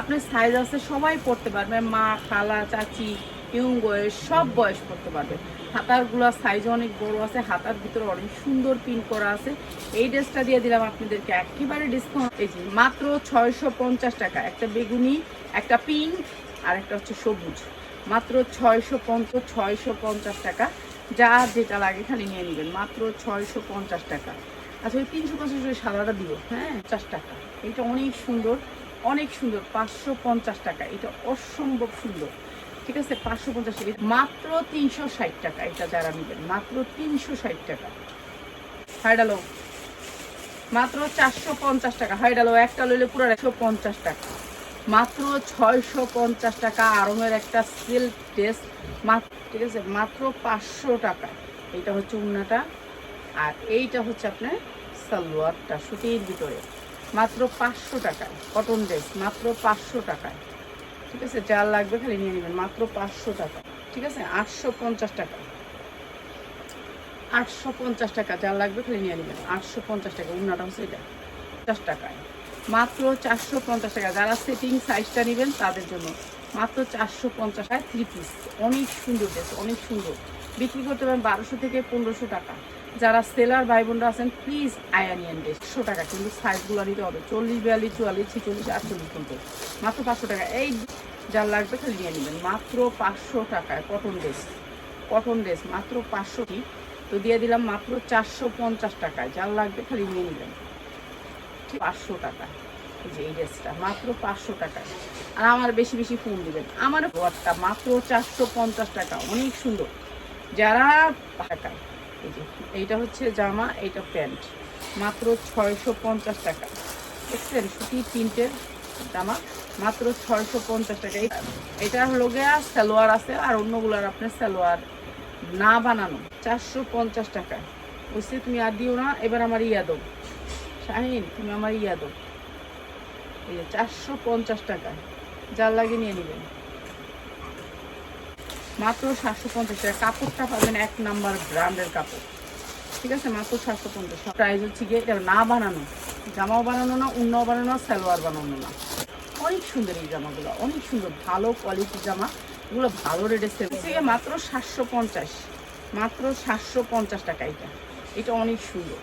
আপনার সাইজ আছে, সবাই পড়তে পারবে। মা, খালা, চাচি ইয়ং বয়স, সব বয়স পড়তে পারবে। হাতারগুলো সাইজ অনেক বড় আছে, হাতার ভিতরে অনেক সুন্দর পিন করা আছে। এই ড্রেসটা দিয়ে দিলাম আপনাদেরকে একেবারে ডিসকাউন্ট এই মাত্র ছয়শো পঞ্চাশ টাকা, একটা বেগুনি, একটা পিঙ্ক আর একটা হচ্ছে সবুজ। মাত্র ছয়শো পঞ্চাশ ছয়শো পঞ্চাশ টাকা। যা যেটা লাগে খালি নিয়ে নেবেন। মাত্র ছয়শো পঞ্চাশ টাকা। আচ্ছা ওই তিনশো পঞ্চাশ সাদাটা দিব। হ্যাঁ পঞ্চাশ টাকা। এটা অনেক সুন্দর। অনেক সুন্দর, পাঁচশো পঞ্চাশ টাকা। এটা অসম্ভব সুন্দর। ঠিক আছে? পাঁচশো পঞ্চাশ টাকা। মাত্র তিনশো ষাট টাকা এটা যারা নেবেন। মাত্র তিনশো ষাট টাকা। হাইডালো মাত্র চারশো পঞ্চাশ টাকা। হাইডালো একটা লইলে পুরো একশো পঞ্চাশ টাকা। মাত্র ছয়শো পঞ্চাশ টাকা আরমের একটা সিল্ক ড্রেস ঠিক আছে? মাত্র পাঁচশো টাকা। এইটা হচ্ছে উন্নাটা। আর এইটা হচ্ছে আপনার সালোয়ারটা, সুতির ভিতরে। মাত্র পাঁচশো টাকায় কটন ড্রেস মাত্র পাঁচশো টাকায়। ঠিক আছে? যার লাগবে খালি নিয়ে নেবেন, মাত্র পাঁচশো টাকা। ঠিক আছে? আটশো পঞ্চাশ টাকা। আটশো পঞ্চাশ টাকা যার লাগবে খালি নিয়ে নেবেন। আটশো পঞ্চাশ টাকা, উন্নাটা হচ্ছে এটা। পঞ্চাশ টাকায়। মাত্র চারশো পঞ্চাশ টাকা। যারা সেটিং সাইজটা নেবেন, তাদের জন্য মাত্র চারশো পঞ্চাশ টাকা থ্রি পিস অনেক সুন্দর ড্রেস অনেক সুন্দর। বিক্রি করতে পারেন বারোশো থেকে পনেরোশো টাকা। যারা সেলার ভাই বোনরা আছেন প্লিজ আয়ানিয়ান দেড়শো টাকা, কিন্তু সাইজগুলো নিতে হবে। চল্লিশ, বিয়াল্লিশ, চুয়াল্লিশ, ছিচল্লিশ, আটচল্লিশ পর্যন্ত। মাত্র পাঁচশো টাকা। এই যার লাগবে খালি নিয়ে নেবেন। মাত্র পাঁচশো টাকায় কটন ড্রেস কটন ড্রেস মাত্র পাঁচশো কি? তো দিয়ে দিলাম মাত্র চারশো পঞ্চাশ টাকায়। যার লাগবে খালি নিয়ে নেবেন। পাঁচশো টাকা। যে এই ড্রেসটা মাত্র পাঁচশো টাকা আর আমার বেশি বেশি ফোন দিবেন। আমার ঘরটা মাত্র চারশো পঞ্চাশ টাকা। অনেক সুন্দর। যারা টাকায়। এই এইটা হচ্ছে জামা, এইটা প্যান্ট। মাত্র ছয়শো পঞ্চাশ টাকা। দেখছেন সুতি প্রিন্টের জামা, মাত্র ছয়শো পঞ্চাশ টাকা। এটা হলো গিয়া সালোয়ার আছে, আর অন্যগুলার আপনার সালোয়ার না বানানো। চারশো পঞ্চাশ টাকা। বুঝছি তুমি আর দিও না, এবার আমার ইয়া দাও। শাহিন, তুমি আমার ইয়া দাও। এই চারশো পঞ্চাশ টাকায় যার লাগে নিয়ে নেবেন। মাত্র সাতশো পঞ্চাশ টাকা। কাপড়টা পাবেন এক নাম্বার ব্র্যান্ডের কাপড়। ঠিক আছে? মাত্র সাতশো পঞ্চাশ প্রাইস হচ্ছে গিয়ে এটা না বানানো। জামাও বানানো না, উন্নাও বানানো না, সালোয়ার বানানো না। অনেক সুন্দর এই জামাগুলো, অনেক সুন্দর, ভালো কোয়ালিটির জামা। এগুলো ভালো রেটে সেল থেকে মাত্র সাতশো পঞ্চাশ, মাত্র সাতশো পঞ্চাশ টাকা এটা। এটা অনেক সুন্দর।